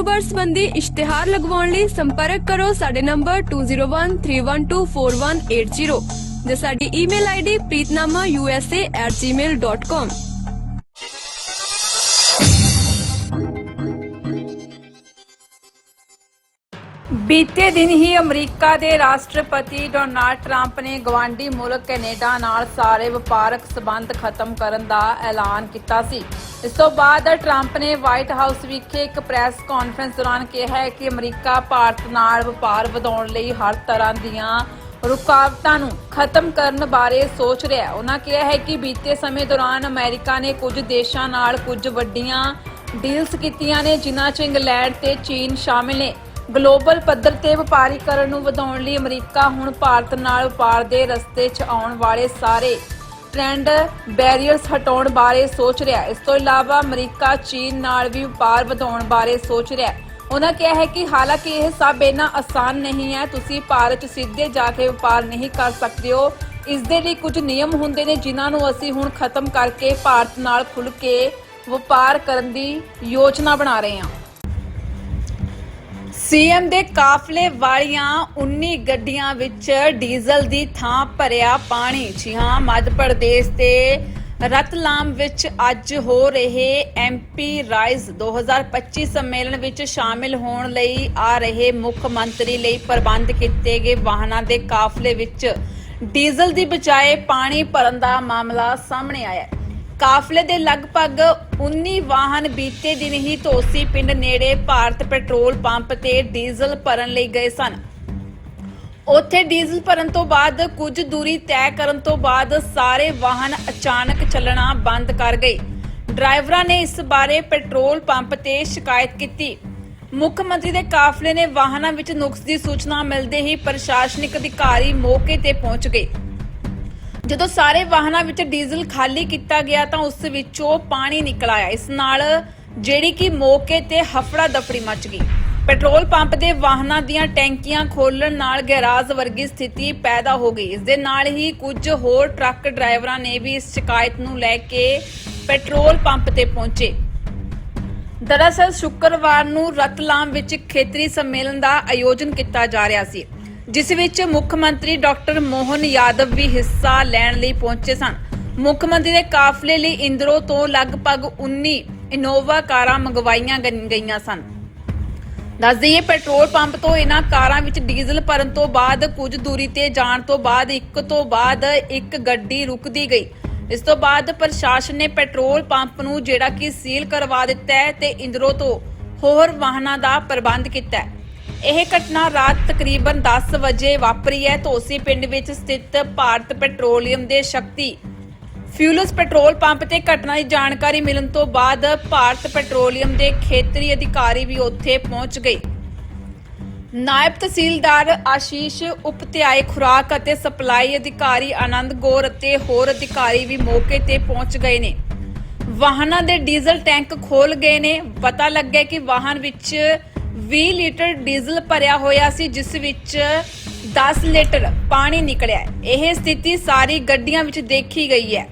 ਕਾਰੋਬਾਰ ਸੰਬੰਧੀ ਇਸ਼ਤਿਹਾਰ ਲਗਵਾਉਣ ਲਈ ਸੰਪਰਕ ਕਰੋ ਸਾਡੇ ਨੰਬਰ 2013124180 ਜਾਂ ਸਾਡੀ ਈਮੇਲ ਆਈਡੀ preetnamausa@gmail.com ਬੀਤੇ ਦਿਨ ਹੀ ਅਮਰੀਕਾ ਦੇ ਰਾਸ਼ਟਰਪਤੀ ਡੋਨਾਲਡ ਟਰੰਪ ਨੇ ਗਵਾਂਢੀ ਮੁਲਕ ਕੈਨੇਡਾ ਨਾਲ ਸਾਰੇ ਵਪਾਰਕ ਸਬੰਧ ਖਤਮ ਕਰਨ ਦਾ ਐਲਾਨ ਕੀਤਾ ਸੀ। ਇਸ ਤੋਂ ਬਾਅਦ ਟਰੰਪ ਨੇ ਵਾਈਟ ਹਾਊਸ ਵਿਖੇ ਇੱਕ ਪ੍ਰੈਸ ਕਾਨਫਰੰਸ ਦੌਰਾਨ ਕਿਹਾ ਕਿ ਅਮਰੀਕਾ ਭਾਰਤ ਨਾਲ ਵਪਾਰ ਵਧਾਉਣ ਲਈ ਹਰ ਤਰ੍ਹਾਂ ਦੀਆਂ ਰੁਕਾਵਟਾਂ ਨੂੰ ਖਤਮ ਕਰਨ ਬਾਰੇ ਸੋਚ ਰਿਹਾ ਹੈ। ਉਹਨਾਂ ਕਿਹਾ ਹੈ ਕਿ ਬੀਤੇ ਸਮੇਂ ਦੌਰਾਨ ਅਮਰੀਕਾ ਨੇ ਕੁਝ ਦੇਸ਼ਾਂ ਨਾਲ ਕੁਝ ਵੱਡੀਆਂ ਡੀਲਸ ਕੀਤੀਆਂ ਨੇ, ਜਿਨ੍ਹਾਂ 'ਚ ਇੰਗਲੈਂਡ ਤੇ ਚੀਨ ਸ਼ਾਮਿਲ ਨੇ। ਗਲੋਬਲ ਪੱਧਰ ਤੇ ਵਪਾਰੀਕਰਨ ਨੂੰ ਵਧਾਉਣ ਲਈ ਅਮਰੀਕਾ ਹੁਣ ਭਾਰਤ ਨਾਲ ਵਪਾਰ ਦੇ ਰਸਤੇ 'ਚ ਆਉਣ ਵਾਲੇ ਸਾਰੇ ਟ੍ਰੈਂਡ ਬੈਰੀਅਰਸ ਹਟਾਉਣ ਬਾਰੇ ਸੋਚ ਰਿਹਾ ਹੈ। ਇਸ ਤੋਂ ਇਲਾਵਾ ਅਮਰੀਕਾ, ਚੀਨ ਨਾਲ ਵੀ ਵਪਾਰ ਵਧਾਉਣ ਬਾਰੇ ਸੋਚ ਰਿਹਾ ਹੈ। ਉਹਨਾਂ ਕਿਹਾ ਹੈ ਕਿ ਹਾਲਾਂਕਿ ਇਹ ਸਭ ਇੰਨਾ ਆਸਾਨ ਨਹੀਂ ਹੈ। ਤੁਸੀਂ ਭਾਰਤ 'ਚ ਸਿੱਧੇ ਜਾ ਕੇ ਵਪਾਰ ਨਹੀਂ ਕਰ ਸਕਦੇ ਹੋ। ਇਸ ਦੇ ਲਈ ਕੁਝ ਨਿਯਮ ਹੁੰਦੇ ਨੇ ਜਿਨ੍ਹਾਂ ਨੂੰ ਅਸੀਂ ਹੁਣ ਖਤਮ ਕਰਕੇ ਭਾਰਤ ਨਾਲ ਖੁੱਲ੍ਹ ਕੇ ਵਪਾਰ ਕਰਨ ਦੀ ਯੋਜਨਾ ਬਣਾ ਰਹੇ ਹਾਂ। ਸੀਐਮ ਦੇ ਕਾਫਲੇ ਵਾਲੀਆਂ 19 ਗੱਡੀਆਂ ਵਿੱਚ ਡੀਜ਼ਲ ਦੀ ਥਾਂ ਭਰਿਆ ਪਾਣੀ। ਜੀ ਹਾਂ, ਮੱਧ ਪ੍ਰਦੇਸ਼ ਦੇ ਰਤਲਾਮ ਵਿੱਚ ਅੱਜ ਹੋ ਰਹੇ ਐਮਪੀ ਰਾਈਜ਼ 2025 ਸੰਮੇਲਨ ਵਿੱਚ ਸ਼ਾਮਿਲ ਹੋਣ ਲਈ ਆ ਰਹੇ ਮੁੱਖ ਮੰਤਰੀ ਲਈ ਪ੍ਰਬੰਧ ਕੀਤੇ ਗਏ ਵਾਹਨਾਂ ਦੇ ਕਾਫਲੇ ਵਿੱਚ। ਡੀਜ਼ਲ ਦੀ ਬਜਾਏ ਪਾਣੀ ਭਰਨ ਦਾ ਮਾਮਲਾ ਸਾਹਮਣੇ ਆਇਆ ਹੈ। ਕਾਫਲੇ ਦੇ ਲਗਭਗ 19 ਵਾਹਨ ਬੀਤੇ ਦਿਨ ਹੀ ਤੋਸੀ ਪਿੰਡ ਨੇੜੇ ਭਾਰਤ ਪੈਟਰੋਲ ਪੰਪ ਤੇ ਡੀਜ਼ਲ ਭਰਨ ਲਈ ਗਏ ਸਨ। ਉੱਥੇ ਡੀਜ਼ਲ ਭਰਨ ਤੋਂ ਬਾਅਦ ਕੁਝ ਦੂਰੀ ਤੈਅ ਕਰਨ ਤੋਂ ਬਾਅਦ ਸਾਰੇ ਵਾਹਨ ਅਚਾਨਕ ਚੱਲਣਾ ਬੰਦ ਕਰ ਗਏ। ਡਰਾਈਵਰਾਂ ਨੇ ਇਸ ਬਾਰੇ ਪੈਟਰੋਲ ਪੰਪ ਤੇ ਸ਼ਿਕਾਇਤ ਕੀਤੀ। ਮੁੱਖ ਮੰਤਰੀ ਦੇ ਕਾਫਲੇ ਨੇ ਵਾਹਨਾਂ ਵਿੱਚ ਨੁਕਸ ਦੀ ਸੂਚਨਾ ਮਿਲਦੇ ਹੀ ਪ੍ਰਸ਼ਾਸਨਿਕ ਅਧਿਕਾਰੀ ਮੌਕੇ ਤੇ ਪਹੁੰਚ ਗਏ। ਜਦੋਂ ਸਾਰੇ ਵਾਹਨਾਂ ਵਿੱਚ ਡੀਜ਼ਲ ਖਾਲੀ ਕੀਤਾ ਗਿਆ ਤਾਂ ਉਸ ਵਿੱਚੋਂ ਪਾਣੀ ਨਿਕਲ ਆਇਆ। ਇਸ ਨਾਲ ਜਿਹੜੀ ਕਿ ਮੌਕੇ ਤੇ ਹਫੜਾ ਦਫੜੀ ਮਚ ਗਈ। ਪੈਟਰੋਲ ਪੰਪ ਦੇ ਵਾਹਨਾਂ ਦੀਆਂ ਟੈਂਕੀਆਂ ਖੋਲਣ ਨਾਲ ਗੈਰਾਜ ਵਰਗੀ ਸਥਿਤੀ ਪੈਦਾ ਹੋ ਗਈ। ਇਸ ਦੇ ਨਾਲ ਹੀ ਕੁਝ ਹੋਰ ਟਰੱਕ ਡਰਾਈਵਰਾਂ ਨੇ ਵੀ ਇਸ ਸ਼ਿਕਾਇਤ ਨੂੰ ਲੈ ਕੇ ਪੈਟਰੋਲ ਪੰਪ ਤੇ ਪਹੁੰਚੇ। ਦਰਅਸਲ ਸ਼ੁੱਕਰਵਾਰ ਨੂੰ ਰਤਲਾਮ ਵਿੱਚ ਖੇਤਰੀ ਸੰਮੇਲਨ ਦਾ ਆਯੋਜਨ ਕੀਤਾ ਜਾ ਰਿਹਾ ਸੀ। ਜਿਸ ਵਿੱਚ ਮੁੱਖ ਮੰਤਰੀ ਡਾਕਟਰ ਮੋਹਨ ਯਾਦਵ ਵੀ ਹਿੱਸਾ ਲੈਣ ਲਈ ਪਹੁੰਚੇ ਸਨ। ਮੁੱਖ ਮੰਤਰੀ ਦੇ ਕਾਫਲੇ ਲਈ ਇੰਦਰੋ ਤੋਂ ਲਗਭਗ 19 ਇਨੋਵਾ ਕਾਰਾਂ ਮੰਗਵਾਈਆਂ ਗਈਆਂ ਸਨ। ਦੱਸ ਦਈਏ, ਪੈਟਰੋਲ ਪੰਪ ਤੋਂ ਇਹਨਾਂ ਕਾਰਾਂ ਵਿੱਚ ਡੀਜ਼ਲ ਭਰਨ ਤੋਂ ਬਾਅਦ ਕੁਝ ਦੂਰੀ ਤੇ ਜਾਣ ਤੋਂ ਬਾਅਦ ਇੱਕ ਤੋਂ ਬਾਅਦ ਇੱਕ ਗੱਡੀ ਰੁਕਦੀ ਗਈ। ਇਸ ਤੋਂ ਬਾਅਦ ਪ੍ਰਸ਼ਾਸਨ ਨੇ ਪੈਟਰੋਲ ਪੰਪ ਨੂੰ ਜਿਹੜਾ ਕਿ ਸੀਲ ਕਰਵਾ ਦਿੱਤਾ ਹੈ ਤੇ ਇੰਦਰੋ ਤੋਂ ਹੋਰ ਵਾਹਨਾਂ ਦਾ ਪ੍ਰਬੰਧ ਕੀਤਾ ਹੈ। ਇਹ ਘਟਨਾ ਰਾਤ ਤਕਰੀਬਨ 10 ਵਜੇ ਵਾਪਰੀ ਹੈ ਧੋਸੀ ਪਿੰਡ ਵਿੱਚ ਸਥਿਤ ਭਾਰਤ ਪੈਟਰੋਲੀਅਮ ਦੇ ਸ਼ਕਤੀ ਫਿਊਲਸ ਪੈਟਰੋਲ ਪੰਪ ਤੇ ਘਟਨਾ ਦੀ ਜਾਣਕਾਰੀ ਮਿਲਣ ਤੋਂ ਬਾਅਦ ਭਾਰਤ ਪੈਟਰੋਲੀਅਮ ਦੇ ਖੇਤਰੀ ਅਧਿਕਾਰੀ ਵੀ ਉੱਥੇ ਪਹੁੰਚ ਗਏ। ਨਾਇਬ ਤਹਿਸੀਲਦਾਰ ਆਸ਼ੀਸ਼ ਉਪਤਿਆਏ ਖੁਰਾਕ ਅਤੇ ਸਪਲਾਈ ਅਧਿਕਾਰੀ ਆਨੰਦ ਗੌਰ ਅਤੇ ਹੋਰ ਅਧਿਕਾਰੀ ਵੀ ਮੌਕੇ ਤੇ ਪਹੁੰਚ ਗਏ ਨੇ। ਵਾਹਨਾਂ ਦੇ ਡੀਜ਼ਲ ਟੈਂਕ ਖੋਲ ਗਏ ਨੇ। ਪਤਾ ਲੱਗਿਆ ਕਿ ਵਾਹਨ ਵਿੱਚ 20 ਲੀਟਰ ਡੀਜ਼ਲ ਭਰਿਆ ਹੋਇਆ ਸੀ, ਜਿਸ ਵਿੱਚ 10 ਲੀਟਰ ਪਾਣੀ ਨਿਕਲਿਆ ਇਹ ਸਥਿਤੀ ਸਾਰੀ ਗੱਡੀਆਂ ਵਿੱਚ ਦੇਖੀ ਗਈ ਹੈ।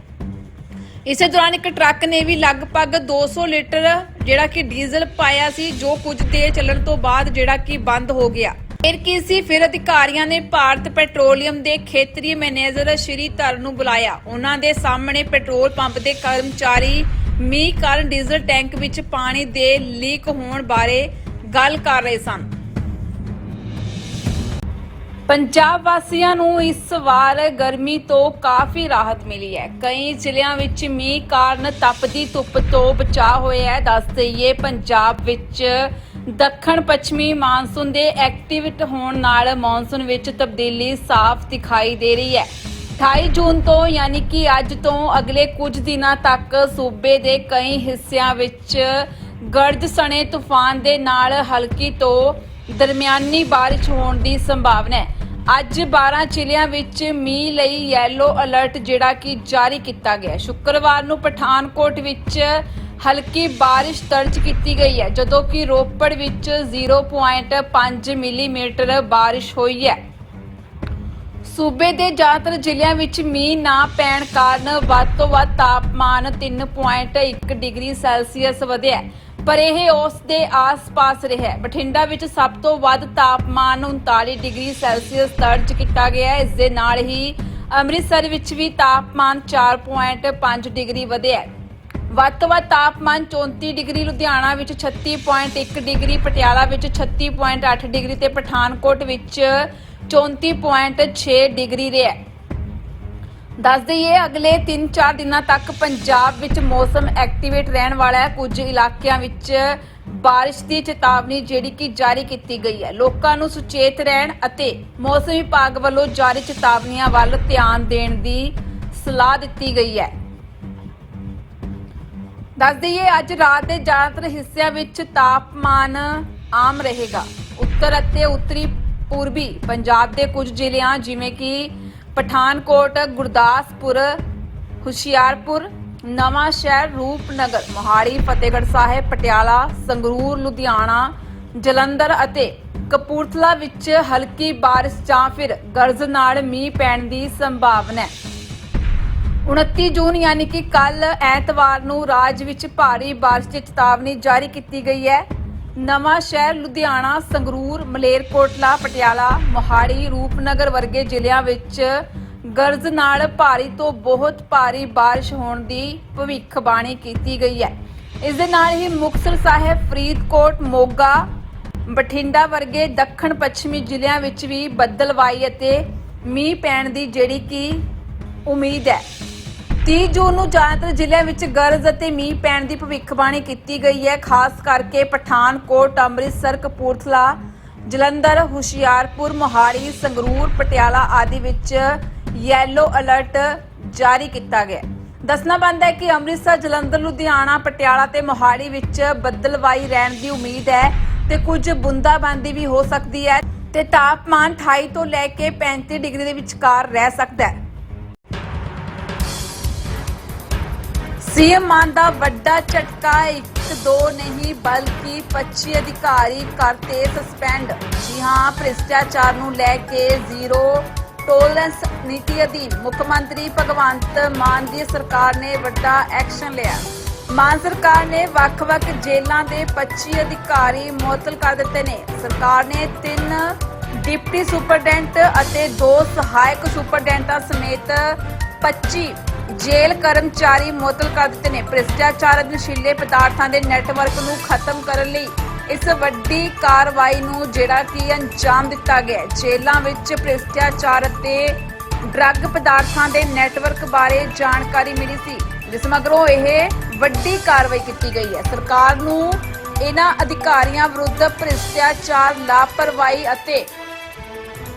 ਇਸੇ ਦੌਰਾਨ ਇੱਕ ਟਰੱਕ ਨੇ ਵੀ ਲਗਭਗ 200 ਲੀਟਰ ਜਿਹੜਾ ਕਿ ਡੀਜ਼ਲ ਪਾਇਆ ਸੀ, ਜੋ ਕੁਝ ਦੇਰ ਚੱਲਣ ਤੋਂ ਬਾਅਦ ਜਿਹੜਾ ਕਿ ਬੰਦ ਹੋ ਗਿਆ। ਫਿਰ ਕੀ ਸੀ? ਫਿਰ ਅਧਿਕਾਰੀਆਂ ਨੇ ਭਾਰਤ ਪੈਟਰੋਲੀਅਮ ਦੇ ਖੇਤਰੀ ਮੈਨੇਜਰ ਸ਼੍ਰੀ ਧਰ ਨੂੰ ਬੁਲਾਇਆ। ਉਹਨਾਂ ਦੇ ਸਾਹਮਣੇ ਪੈਟਰੋਲ ਪੰਪ ਦੇ ਕਰਮਚਾਰੀ ਮੀਂਹ ਕਾਰਨ ਡੀਜ਼ਲ ਟੈਂਕ ਵਿੱਚ ਪਾਣੀ ਦੇ ਲੀਕ ਹੋਣ ਬਾਰੇ ਗੱਲ ਕਰ ਰਹੇ ਸਨ। ਪੰਜਾਬ ਵਾਸੀਆਂ ਨੂੰ ਇਸ ਵਾਰ ਗਰਮੀ ਤੋਂ ਕਾਫੀ ਰਾਹਤ ਮਿਲੀ ਹੈ। ਕਈ ਜ਼ਿਲ੍ਹਿਆਂ ਵਿੱਚ ਮੀਂਹ ਕਾਰਨ ਤਪਦੀ ਧੁੱਪ ਤੋਂ ਬਚਾਅ ਹੋਇਆ ਹੈ। ਦੱਸ ਦਈਏ, ਪੰਜਾਬ ਵਿੱਚ ਦੱਖਣ ਪੱਛਮੀ ਮਾਨਸੂਨ ਦੇ ਐਕਟਿਵਿਟ ਹੋਣ ਨਾਲ ਮੌਨਸੂਨ ਵਿੱਚ ਤਬਦੀਲੀ ਸਾਫ਼ ਦਿਖਾਈ ਦੇ ਰਹੀ ਹੈ। 28 ਜੂਨ ਤੋਂ ਯਾਨੀ ਕਿ ਅੱਜ ਤੋਂ ਅਗਲੇ ਕੁਝ ਦਿਨਾਂ ਤੱਕ ਸੂਬੇ ਦੇ ਕਈ ਹਿੱਸਿਆਂ ਵਿੱਚ ਗਰਜ ਸਣੇ ਤੂਫਾਨ ਦੇ ਨਾਲ ਹਲਕੀ ਤੋਂ ਦਰਮਿਆਨੀ ਬਾਰਿਸ਼ ਹੋਣ ਦੀ ਸੰਭਾਵਨਾ ਹੈ। ਅੱਜ 12 ਜ਼ਿਲ੍ਹਿਆਂ ਵਿੱਚ ਮੀਂਹ ਲਈ ਯੈਲੋ ਅਲਰਟ ਜਿਹੜਾ ਕਿ ਜਾਰੀ ਕੀਤਾ ਗਿਆ ਸ਼ੁੱਕਰਵਾਰ ਨੂੰ ਪਠਾਨਕੋਟ ਵਿੱਚ ਹਲਕੀ ਬਾਰਿਸ਼ ਦਰਜ ਕੀਤੀ ਗਈ ਹੈ, ਜਦੋਂ ਕਿ ਰੋਪੜ ਵਿੱਚ 0.5 ਮਿਲੀਮੀਟਰ ਬਾਰਿਸ਼ ਹੋਈ ਹੈ। ਸੂਬੇ ਦੇ ਜ਼ਿਆਦਾਤਰ ਜ਼ਿਲ੍ਹਿਆਂ ਵਿੱਚ ਮੀਂਹ ਨਾ ਪੈਣ ਕਾਰਨ ਵੱਧ ਤੋਂ ਵੱਧ ਤਾਪਮਾਨ 3.1 ਡਿਗਰੀ ਸੈਲਸੀਅਸ ਵਧਿਆ ਹੈ। ਪਰ ਇਹ ਉਸ ਦੇ ਆਸ-ਪਾਸ ਰਿਹਾ ਬਠਿੰਡਾ ਵਿੱਚ ਸਭ ਤੋਂ ਵੱਧ ਤਾਪਮਾਨ 39 ਡਿਗਰੀ ਸੈਲਸੀਅਸ ਦਰਜ ਕੀਤਾ ਗਿਆ ਹੈ। ਇਸ ਦੇ ਨਾਲ ਹੀ ਅੰਮ੍ਰਿਤਸਰ ਵਿੱਚ ਵੀ ਤਾਪਮਾਨ 4.5 ਡਿਗਰੀ ਵਧਿਆ ਵੱਧ ਤੋਂ ਵੱਧ ਤਾਪਮਾਨ 34 ਡਿਗਰੀ, ਲੁਧਿਆਣਾ ਵਿੱਚ 36.1 ਡਿਗਰੀ, ਪਟਿਆਲਾ ਵਿੱਚ 36.8 ਡਿਗਰੀ ਤੇ ਪਠਾਨਕੋਟ ਵਿੱਚ 34.6 ਡਿਗਰੀ ਰਿਹਾ ਦੱਸ ਦਈਏ, ਅਗਲੇ 3-4 ਦਿਨਾਂ ਤੱਕ ਪੰਜਾਬ ਵਿੱਚ ਮੌਸਮ ਐਕਟੀਵੇਟ ਰਹਿਣ ਵਾਲਾ ਹੈ। ਕੁਝ ਇਲਾਕਿਆਂ ਵਿੱਚ ਬਾਰਿਸ਼ ਦੀ ਚੇਤਾਵਨੀ ਜਿਹੜੀ ਕਿ ਜਾਰੀ ਕੀਤੀ ਗਈ ਹੈ। ਲੋਕਾਂ ਨੂੰ ਸੁਚੇਤ ਰਹਿਣ ਅਤੇ ਮੌਸਮ ਵਿਭਾਗ ਵੱਲੋਂ ਜਾਰੀ ਚੇਤਾਵਨੀਆਂ ਵੱਲ ਧਿਆਨ ਦੇਣ ਦੀ ਸਲਾਹ ਦਿੱਤੀ ਗਈ ਹੈ। ਦੱਸ ਦਈਏ, ਅੱਜ ਰਾਤ ਦੇ ਜ਼ਿਆਦਾਤਰ ਹਿੱਸਿਆਂ ਵਿੱਚ ਤਾਪਮਾਨ ਆਮ ਰਹੇਗਾ। ਉੱਤਰ ਅਤੇ ਉੱਤਰੀ ਪੂਰਬੀ ਪੰਜਾਬ ਦੇ ਕੁਝ ਜ਼ਿਲ੍ਹਿਆਂ ਜਿਵੇਂ ਕਿ ਪਠਾਨਕੋਟ, ਗੁਰਦਾਸਪੁਰ, ਹੁਸ਼ਿਆਰਪੁਰ, ਨਵਾਂ ਸ਼ਹਿਰ ਰੂਪਨਗਰ, ਮੋਹਾਲੀ, ਫਤਿਹਗੜ੍ਹ ਸਾਹਿਬ, ਪਟਿਆਲਾ, ਸੰਗਰੂਰ, ਲੁਧਿਆਣਾ, ਜਲੰਧਰ ਅਤੇ ਕਪੂਰਥਲਾ ਵਿੱਚ ਹਲਕੀ ਬਾਰਿਸ਼ ਜਾਂ ਫਿਰ ਗਰਜ ਨਾਲ ਮੀਂਹ ਪੈਣ ਦੀ ਸੰਭਾਵਨਾ ਹੈ। 29 ਜੂਨ ਯਾਨੀ ਕਿ ਕੱਲ ਐਤਵਾਰ ਨੂੰ ਰਾਜ ਵਿੱਚ ਭਾਰੀ ਬਾਰਿਸ਼ ਦੀ ਚੇਤਾਵਨੀ ਜਾਰੀ ਕੀਤੀ ਗਈ ਹੈ। ਨਵਾਂ ਸ਼ਹਿਰ ਲੁਧਿਆਣਾ, ਸੰਗਰੂਰ, ਮਲੇਰਕੋਟਲਾ, ਪਟਿਆਲਾ, ਮੋਹਾਲੀ, ਰੂਪਨਗਰ ਵਰਗੇ ਜ਼ਿਲ੍ਹਿਆਂ ਵਿੱਚ ਗਰਜ ਨਾਲ ਭਾਰੀ ਤੋਂ ਬਹੁਤ ਭਾਰੀ ਬਾਰਿਸ਼ ਹੋਣ ਦੀ ਭਵਿੱਖਬਾਣੀ ਕੀਤੀ ਗਈ ਹੈ। ਇਸ ਦੇ ਨਾਲ ਹੀ ਮੁਕਤਸਰ ਸਾਹਿਬ, ਫਰੀਦਕੋਟ, ਮੋਗਾ, ਬਠਿੰਡਾ ਵਰਗੇ ਦੱਖਣ ਪੱਛਮੀ ਜ਼ਿਲ੍ਹਿਆਂ ਵਿੱਚ ਵੀ ਬੱਦਲਵਾਈ ਅਤੇ ਮੀਂਹ ਪੈਣ ਦੀ ਜਿਹੜੀ ਕਿ ਉਮੀਦ ਹੈ। 30 ਜੂਨ ਨੂੰ ਜ਼ਿਆਦਾਤਰ ਜ਼ਿਲ੍ਹਿਆਂ ਵਿੱਚ ਗਰਜ ਅਤੇ ਮੀਂਹ ਪੈਣ ਦੀ ਭਵਿੱਖਬਾਣੀ ਕੀਤੀ ਗਈ ਹੈ। ਖਾਸ ਕਰਕੇ ਪਠਾਨਕੋਟ, ਅੰਮ੍ਰਿਤਸਰ, ਕਪੂਰਥਲਾ, ਜਲੰਧਰ, ਹੁਸ਼ਿਆਰਪੁਰ, ਮੋਹਾਲੀ, ਸੰਗਰੂਰ, ਪਟਿਆਲਾ ਆਦਿ ਵਿੱਚ ਯੈਲੋ ਅਲਰਟ ਜਾਰੀ ਕੀਤਾ ਗਿਆ ਦੱਸਣਾ ਬਣਦਾ ਹੈ ਕਿ ਅੰਮ੍ਰਿਤਸਰ, ਜਲੰਧਰ, ਲੁਧਿਆਣਾ, ਪਟਿਆਲਾ ਤੇ ਮੋਹਾਲੀ ਵਿੱਚ ਬੱਦਲਵਾਈ ਰਹਿਣ ਦੀ ਉਮੀਦ ਹੈ ਤੇ ਕੁਝ ਬੂੰਦਾਬਾਂਦੀ ਵੀ ਹੋ ਸਕਦੀ ਹੈ ਤੇ ਤਾਪਮਾਨ 28 ਤੋਂ ਲੈ ਕੇ 35 ਡਿਗਰੀ ਦੇ ਵਿਚਕਾਰ ਰਹਿ ਸਕਦਾ ਹੈ। ਸੀਐਮ ਮਾਨ ਦਾ ਵੱਡਾ ਝਟਕਾ, ਇੱਕ ਦੋ ਨਹੀਂ ਬਲਕਿ 25 ਅਧਿਕਾਰੀ ਕਰਤੇ ਸਸਪੈਂਡ ਜੀ ਹਾਂ, ਭ੍ਰਿਸ਼ਟਾਚਾਰ ਨੂੰ ਲੈ ਕੇ ਜ਼ੀਰੋ ਟੋਲਰੈਂਸ ਨੀਤੀ ਅਧੀਨ। ਮੁੱਖ ਮੰਤਰੀ ਭਗਵੰਤ ਮਾਨ ਦੀ ਸਰਕਾਰ ਨੇ ਵੱਡਾ ਐਕਸ਼ਨ ਲਿਆ। ਮਾਨ ਸਰਕਾਰ ਨੇ ਵੱਖ-ਵੱਖ ਜੇਲ੍ਹਾਂ ਦੇ 25 ਅਧਿਕਾਰੀ ਮੁਅੱਤਲ ਕਰ ਦਿੱਤੇ ਨੇ। ਸਰਕਾਰ ਨੇ ਤਿੰਨ ਡਿਪਟੀ ਸੁਪਰਡੈਂਟ ਅਤੇ ਦੋ ਸਹਾਇਕ ਸੁਪਰਡੈਂਟਾਂ ਸਮੇਤ 25 ਜੇਲ੍ਹ ਕਰਮਚਾਰੀ ਮੁਅੱਤਲ ਕਰ ਦਿੱਤੇ ਨੇ। ਭ੍ਰਿਸ਼ਟਾਚਾਰ ਅਤੇ ਨਸ਼ੀਲੇ ਪਦਾਰਥਾਂ ਦੇ ਨੈਟਵਰਕ ਨੂੰ ਖਤਮ ਕਰਨ ਲਈ ਇਸ ਵੱਡੀ ਕਾਰਵਾਈ ਨੂੰ ਜਿਹੜਾ ਕਿ ਅੰਜਾਮ ਦਿੱਤਾ ਗਿਆ ਜੇਲ੍ਹਾਂ ਵਿੱਚ ਭ੍ਰਿਸ਼ਟਾਚਾਰ ਅਤੇ ਡਰੱਗ ਪਦਾਰਥਾਂ ਦੇ ਨੈਟਵਰਕ ਬਾਰੇ ਜਾਣਕਾਰੀ ਮਿਲੀ ਸੀ, ਜਿਸ ਮਗਰੋਂ ਇਹ ਵੱਡੀ ਕਾਰਵਾਈ ਕੀਤੀ ਗਈ ਹੈ। ਸਰਕਾਰ ਨੂੰ ਇਹਨਾਂ ਅਧਿਕਾਰੀਆਂ ਵਿਰੁੱਧ ਭ੍ਰਿਸ਼ਟਾਚਾਰ ਲਾਪਰਵਾਹੀ ਅਤੇ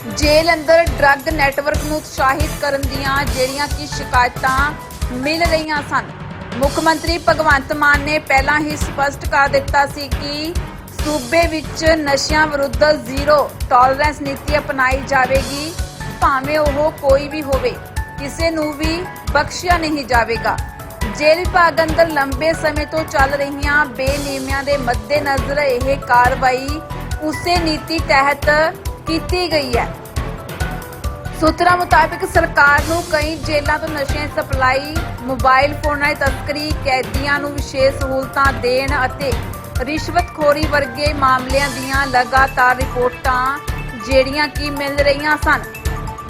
ਜੇਲ੍ਹ ਅੰਦਰ ਡਰੱਗ ਨੈਟਵਰਕ ਨੂੰ ਉਤਸ਼ਾਹਿਤ ਕਰਨ ਦੀਆਂ ਜਿਹੜੀਆਂ ਕਿ ਸ਼ਿਕਾਇਤਾਂ ਮਿਲ ਰਹੀਆਂ ਸਨ। ਮੁੱਖ ਮੰਤਰੀ ਭਗਵੰਤ ਮਾਨ ਨੇ ਪਹਿਲਾਂ ਹੀ ਸਪਸ਼ਟ ਕਰ ਦਿੱਤਾ ਸੀ ਕਿ ਸੂਬੇ ਵਿੱਚ ਨਸ਼ਿਆਂ ਵਿਰੁੱਧ ਜ਼ੀਰੋ ਟੋਲਰੈਂਸ ਨੀਤੀ ਅਪਣਾਈ ਜਾਵੇਗੀ, ਭਾਵੇਂ ਉਹ ਕੋਈ ਵੀ ਹੋਵੇ, ਕਿਸੇ ਨੂੰ ਵੀ ਬਖਸ਼ਿਆ ਨਹੀਂ ਜਾਵੇਗਾ। ਜੇਲ੍ਹ ਵਿਭਾਗ ਅੰਦਰ ਲੰਬੇ ਸਮੇਂ ਤੋਂ ਚੱਲ ਰਹੀਆਂ ਬੇਨਿਯਮੀਆਂ ਦੇ ਮੱਦੇਨਜ਼ਰ ਇਹ ਕਾਰਵਾਈ ਉਸੇ ਨੀਤੀ ਤਹਿਤ ਕੀਤੀ ਗਈ ਹੈ। ਸੂਤਰਾਂ ਮੁਤਾਬਕ ਸਰਕਾਰ ਨੂੰ ਕਈ ਜੇਲ੍ਹਾਂ ਤੋਂ ਨਸ਼ਿਆਂ ਦੀ ਸਪਲਾਈ, ਮੋਬਾਈਲ ਫੋਨਾਂ ਦੀ ਤਸਕਰੀ, ਕੈਦੀਆਂ ਨੂੰ ਵਿਸ਼ੇਸ਼ ਸਹੂਲਤਾਂ ਦੇਣ ਅਤੇ ਰਿਸ਼ਵਤਖੋਰੀ ਵਰਗੇ ਮਾਮਲਿਆਂ ਦੀਆਂ ਲਗਾਤਾਰ ਰਿਪੋਰਟਾਂ ਜਿਹੜੀਆਂ ਕਿ ਮਿਲ ਰਹੀਆਂ ਸਨ।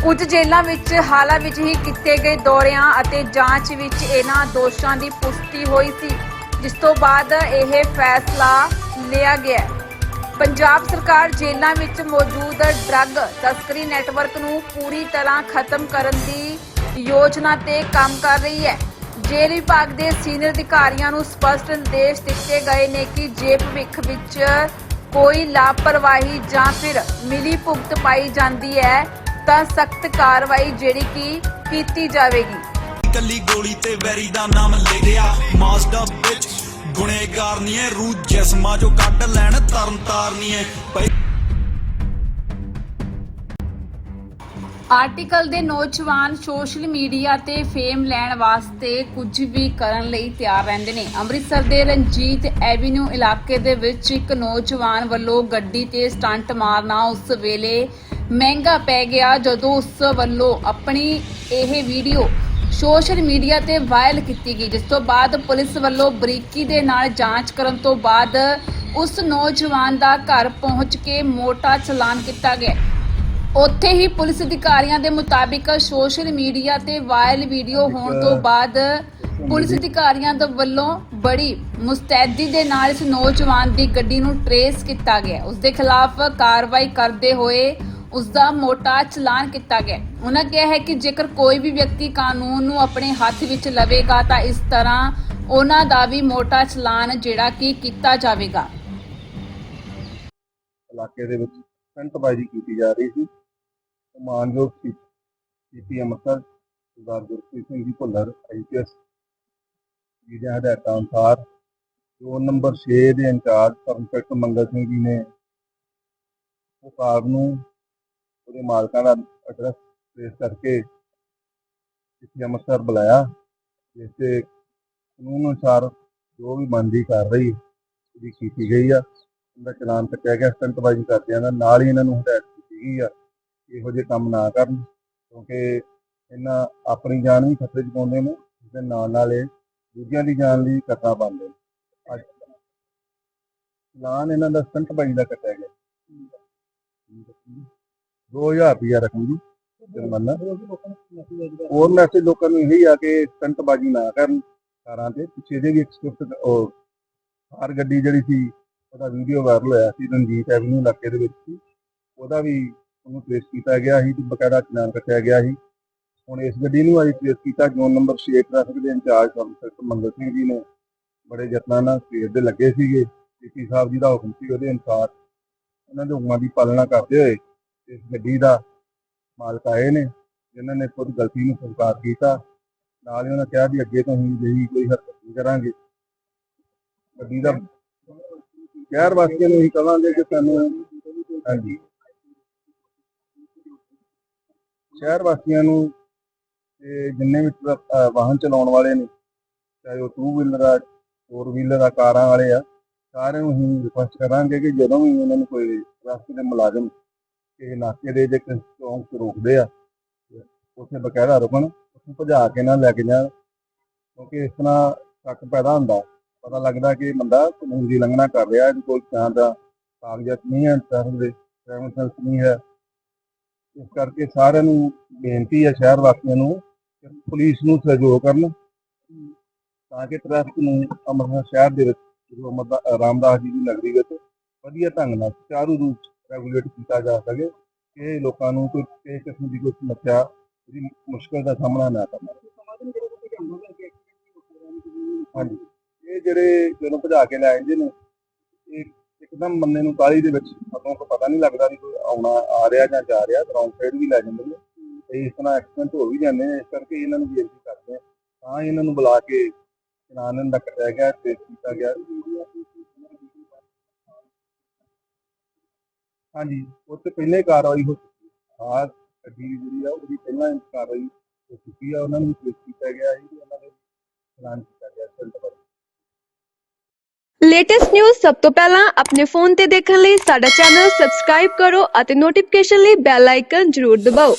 ਕੁਝ ਜੇਲ੍ਹਾਂ ਵਿੱਚ ਹਾਲਾਂ ਵਿੱਚ ਹੀ ਕੀਤੇ ਗਏ ਦੌਰਿਆਂ ਅਤੇ ਜਾਂਚ ਵਿੱਚ ਇਹਨਾਂ ਦੋਸ਼ਾਂ ਦੀ ਪੁਸ਼ਟੀ ਹੋਈ ਸੀ, ਜਿਸ ਤੋਂ ਬਾਅਦ ਇਹ ਫੈਸਲਾ ਲਿਆ ਗਿਆ। ਪੰਜਾਬ ਸਰਕਾਰ ਜੇਲ੍ਹਾਂ ਵਿੱਚ ਮੌਜੂਦ ਡਰੱਗ ਤਸਕਰੀ ਨੈਟਵਰਕ ਨੂੰ ਪੂਰੀ ਤਰ੍ਹਾਂ ਖਤਮ ਕਰਨ ਦੀ ਯੋਜਨਾ ਤੇ ਕੰਮ ਕਰ ਰਹੀ ਹੈ। ਜੇਲ੍ਹ ਵਿਭਾਗ ਦੇ ਸੀਨੀਅਰ ਅਧਿਕਾਰੀਆਂ ਨੂੰ ਸਪਸ਼ਟ ਨਿਰਦੇਸ਼ ਦਿੱਤੇ ਗਏ ਨੇ ਕਿ ਜੇ ਭਵਿੱਖ ਵਿੱਚ ਕੋਈ ਲਾਪਰਵਾਹੀ ਜਾਂ ਫਿਰ ਮਿਲੀ ਭੁਗਤ ਪਾਈ ਜਾਂਦੀ ਹੈ, ਤਾਂ ਸਖਤ ਕਾਰਵਾਈ ਜਿਹੜੀ ਕਿ ਕੀਤੀ ਜਾਵੇਗੀ। ਕੱਲੀ ਗੋਲੀ ਤੇ ਵੈਰੀ ਦਾ ਨਾਮ ਲਿਖਿਆ ਮਾਸਟਰ ਵਿੱਚ ਗੁਨੇਗਾਰ ਨਹੀਂ ਐ, ਰੂਹ ਜਿਸਮਾਂ ਚੋਂ ਕੱਢ ਲੈਣ, ਤਰਨ ਤਾਰਨੀ ਐ। ਆਰਟੀਕਲ ਦੇ ਨੌਜਵਾਨ ਸੋਸ਼ਲ ਮੀਡੀਆ ਤੇ ਫੇਮ ਲੈਣ ਵਾਸਤੇ ਕੁਝ ਵੀ ਕਰਨ ਲਈ ਤਿਆਰ ਰਹਿੰਦੇ ਨੇ। ਅੰਮ੍ਰਿਤਸਰ ਦੇ ਰਣਜੀਤ ਐਵੀਨਿਊ ਇਲਾਕੇ ਦੇ ਵਿੱਚ ਇੱਕ ਨੌਜਵਾਨ ਵੱਲੋਂ ਗੱਡੀ ਤੇ ਸਟੰਟ ਮਾਰਨਾ ਉਸ ਵੇਲੇ ਮਹਿੰਗਾ ਪੈ ਗਿਆ। ਜਦੋਂ ਉਸ ਵੱਲੋਂ ਆਪਣੀ ਇਹ ਵੀਡੀਓ ਸੋਸ਼ਲ ਮੀਡੀਆ ਤੇ ਵਾਇਰਲ ਕੀਤੀ ਗਈ ਜਿਸ ਤੋਂ ਬਾਅਦ ਪੁਲਿਸ ਵੱਲੋਂ ਬਰੀਕੀ ਦੇ ਨਾਲ ਜਾਂਚ ਕਰਨ ਤੋਂ ਬਾਅਦ ਉਸ ਨੌਜਵਾਨ ਦਾ ਘਰ ਪਹੁੰਚ ਕੇ ਮੋਟਾ ਚਲਾਨ ਕੀਤਾ ਗਿਆ। ਉੱਥੇ ਹੀ ਪੁਲਿਸ ਅਧਿਕਾਰੀਆਂ ਦੇ ਮੁਤਾਬਿਕ ਸੋਸ਼ਲ ਮੀਡੀਆ ਤੇ ਵਾਇਰਲ ਵੀਡੀਓ ਹੋਣ ਤੋਂ ਬਾਅਦ ਪੁਲਿਸ ਅਧਿਕਾਰੀਆਂ ਦੇ ਵੱਲੋਂ ਬੜੀ ਮੁਸਤੈਦੀ ਦੇ ਨਾਲ ਇਸ ਨੌਜਵਾਨ ਦੀ ਗੱਡੀ ਨੂੰ ਟਰੇਸ ਕੀਤਾ ਗਿਆ। ਉਸ ਦੇ ਖਿਲਾਫ ਕਾਰਵਾਈ ਕਰਦੇ ਹੋਏ ਉਸ ਦਾ ਮੋਟਾ ਚਲਾਨ ਕੀਤਾ ਗਿਆ। ਉਹਨਾਂ ਕਿਹਾ ਹੈ ਕਿ ਜੇਕਰ ਕੋਈ ਵੀ ਵਿਅਕਤੀ ਕਾਨੂੰਨ ਨੂੰ ਆਪਣੇ ਹੱਥ ਵਿੱਚ ਲਵੇਗਾ ਤਾਂ ਇਸ ਤਰ੍ਹਾਂ ਉਹਨਾਂ ਦਾ ਵੀ ਮੋਟਾ ਚਲਾਨ ਜਿਹੜਾ ਕਿ ਕੀਤਾ ਜਾਵੇਗਾ। ਇਲਾਕੇ ਦੇ ਵਿੱਚ ਸਟੰਟਬਾਜ਼ੀ ਕੀਤੀ ਜਾ ਰਹੀ ਸੀ। ਮਾਨਯੋਗ ਸੀਪੀ ਅੰਮ੍ਰਿਤਸਰ, ਸਰਦਾਰ ਗੁਰਪ੍ਰੀਤ ਸਿੰਘ ਜੀ ਭੁੱਲਰ ਆਈਪੀਐਸ ਜੀ ਦੇ ਹਦਾਇਤਾਂ ਅਨੁਸਾਰ ਜ਼ੋਨ ਨੰਬਰ 6 ਦੇ ਇੰਚਾਰਜ ਸਰਪੰਚ ਮੰਗਲ ਸਿੰਘ ਜੀ ਨੇ ਉਹ ਕਾਰ ਨੂੰ ਉਹਦੇ ਮਾਲਕਾਂ ਦਾ ਐਡਰੈਸ ਟ੍ਰੇਸ ਕਰਕੇ ਇੱਥੇ ਅੰਮ੍ਰਿਤਸਰ ਬੁਲਾਇਆ ਜਿਸ ਤੇ ਕਾਨੂੰਨ ਅਨੁਸਾਰ ਜੋ ਵੀ ਬਣਦੀ ਕਾਰਵਾਈ ਉਹਦੀ ਕੀਤੀ ਗਈ ਆ। ਉਹਦਾ ਚਲਾਨ ਕੱਟਿਆ ਗਿਆ ਸਟੰਟਬਾਜ਼ੀ ਕਰਦਿਆਂ ਦਾ, ਨਾਲ ਹੀ ਇਹਨਾਂ ਨੂੰ ਹਦਾਇਤ ਕੀਤੀ ਗਈ ਆ ਇਹੋ ਜਿਹੇ ਕੰਮ ਨਾ ਕਰਨ, ਕਿਉਂਕਿ ਇਹਨਾਂ ਆਪਣੀ ਜਾਨ ਵੀ ਖਤਰੇ 'ਚ ਪਾਉਂਦੇ ਨੇ ਇਸ ਨਾਲ ਨਾਲ ਇਹ ਦੂਜਿਆਂ ਦੀ ਜਾਨ ਲਈ ਖਤਰਾ ਬਣਦੇ ਨੇ। ਅੱਜ ਚਲਾਨ ਇਹਨਾਂ ਦਾ ਸਟੰਟਬਾਜ਼ੀ ਦਾ ਕੱਟਿਆ ਗਿਆ। 2000 ਰੁਪਇਆ ਰਕਮ ਦੀ ਜੁਰਮਾਨਾ। ਹੋਰ ਮੈਸੇਜ ਲੋਕਾਂ ਨੂੰ ਇਹੀ ਆ ਕਿ ਸਟੰਟਬਾਜ਼ੀ ਨਾ ਕਰਨ ਕਾਰਾਂ ਤੇ। ਪਿੱਛੇ ਦੇ ਵੀ ਇੱਕ ਸਵਿਫਟ ਕਾਰ ਗੱਡੀ ਜਿਹੜੀ ਸੀ, ਉਹਦਾ ਵੀਡੀਓ ਵਾਇਰਲ ਹੋਇਆ ਸੀ ਰਣਜੀਤ ਐਵਨਿਊ ਇਲਾਕੇ ਦੇ ਵਿੱਚ ਸੀ। ਉਹਦਾ ਵੀ ਉਹਨੂੰ ਟ੍ਰੇਸ ਕੀਤਾ ਗਿਆ ਸੀ ਤੇ ਬਕਾਇਦਾ ਚਲਾਨ ਕੱਟਿਆ ਗਿਆ ਸੀ। ਹੁਣ ਇਸ ਗੱਡੀ ਨੂੰ ਅੱਜ ਟ੍ਰੇਸ ਕੀਤਾ ਜ਼ੋਨ ਨੰਬਰ 6 ਟ੍ਰੈਫਿਕ ਦੇ ਇੰਚਾਰਜ ਸਰਪੰਚ ਮੰਗਲ ਸਿੰਘ ਜੀ ਨੇ। ਬੜੇ ਯਤਨਾਂ ਨਾਲ ਸਵੇਰ ਦੇ ਲੱਗੇ ਸੀਗੇ। ਸੀਪੀ ਸਾਹਿਬ ਜੀ ਦਾ ਹੁਕਮ ਸੀ ਉਹਦੇ ਅਨੁਸਾਰ। ਉਹਨਾਂ ਦੇ ਹੁਕਮਾਂ ਦੀ ਪਾਲਣਾ ਕਰਦੇ ਹੋਏ ਇਸ ਗੱਡੀ ਦਾ ਮਾਲਕ ਆਏ ਨੇ, ਜਿਨ੍ਹਾਂ ਨੇ ਖੁਦ ਗਲਤੀ ਨੂੰ ਸਵੀਕਾਰ ਕੀਤਾ। ਨਾਲ ਹੀ ਉਹਨਾਂ ਕਿਹਾ ਵੀ ਅੱਗੇ ਤੋਂ ਹੀ ਜਿਹੀ ਕੋਈ ਹਰਕਤ ਨਹੀਂ ਕਰਾਂਗੇ। ਗੱਡੀ ਦਾ ਸ਼ਹਿਰ ਵਾਸੀਆਂ ਨੂੰ ਹੀ ਕਹਾਂਗੇ ਕਿ ਸਾਨੂੰ ਹਾਂਜੀ। ਸ਼ਹਿਰ ਵਾਸੀਆਂ ਨੂੰ ਤੇ ਜਿੰਨੇ ਵੀ ਵਾਹਨ ਚਲਾਉਣ ਵਾਲੇ ਨੇ, ਚਾਹੇ ਉਹ ਟੂ ਵੀਲਰ ਆ ਫੋਰ ਵੀਲਰ ਆ, ਕਾਰਾਂ ਵਾਲੇ ਆ, ਸਾਰਿਆਂ ਨੂੰ ਹੀ ਰਿਕੁਐਸਟ ਕਰਾਂਗੇ ਕਿ ਜਦੋਂ ਵੀ ਉਹਨਾਂ ਨੂੰ ਕੋਈ ਰਸਤੇ ਦੇ ਮੁਲਾਜ਼ਮ ਕਿਸੇ ਨਾਕੇ ਦੇ ਜੇ ਚੌਂਕ 'ਚ ਰੋਕਦੇ ਆ। ਉੱਥੇ ਬਕਾਇਦਾ ਰੁਕਣ, ਉੱਥੋਂ ਭਜਾ ਕੇ ਨਾ ਲੈ ਕੇ ਜਾਣ, ਕਿਉਂਕਿ ਇਸ ਤਰ੍ਹਾਂ ਸ਼ੱਕ ਪੈਦਾ ਹੁੰਦਾ। ਪਤਾ ਲੱਗਦਾ ਕਿ ਬੰਦਾ ਕਾਨੂੰਨ ਦੀ ਉਲੰਘਣਾ ਕਰ ਰਿਹਾ, ਇਹਦੇ ਕੋਲ ਪਛਾਣ ਦਾ ਕਾਗਜ਼ਾਤ ਨਹੀਂ ਹੈ ਟ੍ਰੈਫਿਕ ਦੇ ਡਰਾਈਵਿੰਗ ਲਾਇਸੈਂਸ ਨਹੀਂ ਹੈ। ਇਸ ਕਰਕੇ ਸਾਰਿਆਂ ਨੂੰ ਬੇਨਤੀ ਹੈ, ਸ਼ਹਿਰ ਵਾਸੀਆਂ ਨੂੰ, ਕਿ ਪੁਲਿਸ ਨੂੰ ਸਹਿਯੋਗ ਕਰਨ, ਤਾਂ ਕਿ ਟ੍ਰੈਫਿਕ ਨੂੰ ਅੰਮ੍ਰਿਤਸਰ ਸ਼ਹਿਰ ਦੇ ਵਿੱਚ ਗੁਰੂ ਅਮਰਦਾ, ਰਾਮਦਾਸ ਜੀ ਦੀ ਨਗਰੀ ਵਿੱਚ ਵਧੀਆ ਢੰਗ ਨਾਲ, ਸੁਚਾਰੂ ਰੂਪ ਰੈਗੂਲੇਟ ਕੀਤਾ ਜਾ ਸਕੇ ਕਿ ਲੋਕਾਂ ਨੂੰ ਕੋਈ ਕਿਸੇ ਕਿਸਮ ਦੀ ਕੋਈ ਸਮੱਸਿਆ ਦੀ ਮੁਸ਼ਕਲ ਦਾ ਸਾਹਮਣਾ ਨਾ ਕਰਨਾ ਹਾਂਜੀ। ਇਹ ਜਿਹੜੇ ਜਦੋਂ ਭਜਾ ਕੇ ਲੈ ਜਾਂਦੇ ਨੇ ਇਹ ਇੱਕਦਮ ਬੰਦੇ ਨੂੰ ਕਾਲੀ ਦੇ ਵਿੱਚ ਮਤੋਂ ਕੋ ਪਤਾ ਨਹੀਂ ਲੱਗਦਾ ਵੀ ਕੋਈ ਆਉਣਾ ਆ ਰਿਹਾ ਜਾਂ ਜਾ ਰਿਹਾ ਰੌਂਗ ਸਾਈਡ ਵੀ ਲੈ ਜਾਂਦੇ ਨੇ। ਤੇ ਇਸ ਤਰ੍ਹਾਂ ਐਕਸੀਡੈਂਟ ਹੋ ਵੀ ਜਾਂਦੇ ਨੇ ਇਸ ਕਰਕੇ ਇਹਨਾਂ ਨੂੰ ਬੇਨਤੀ ਕਰਦੇ ਆ ਤਾਂ ਇਹਨਾਂ ਨੂੰ ਬੁਲਾ ਕੇ ਚਲਾਨ ਦਾ ਕੱਟਿਆ ਗਿਆ ਤੇ ਕੀਤਾ ਗਿਆ। ਹਾਂਜੀ ਉਹ ਤੇ ਪਹਿਲੇ ਹੀ ਕਾਰਵਾਈ ਹੋ ਚੁੱਕੀ ਹੈ। ਆਹ ਗੱਡੀ ਦੀ ਜਿਹੜੀ ਆ, ਉਹਦੀ ਪਹਿਲਾਂ ਹੀ ਕਾਰਵਾਈ ਹੋ ਚੁੱਕੀ ਆ। ਉਹਨਾਂ ਨੂੰ ਟ੍ਰੇਸ ਕੀਤਾ ਗਿਆ ਸੀ ਤੇ ਉਹਨਾਂ ਦੇ ਚਲਾਨ ਕੀਤਾ ਗਿਆ ਸੈਂਟਰ ਲੇਟੈਸਟ ਨਿਊਜ਼ ਸਭ ਤੋਂ ਪਹਿਲਾਂ ਆਪਣੇ ਫੋਨ ਤੇ ਦੇਖਣ ਲਈ ਸਾਡਾ ਚੈਨਲ ਸਬਸਕ੍ਰਾਈਬ ਕਰੋ ਅਤੇ ਨੋਟੀਫਿਕੇਸ਼ਨ ਲਈ ਬੈਲ ਆਈਕਨ ਜ਼ਰੂਰ ਦਬਾਓ।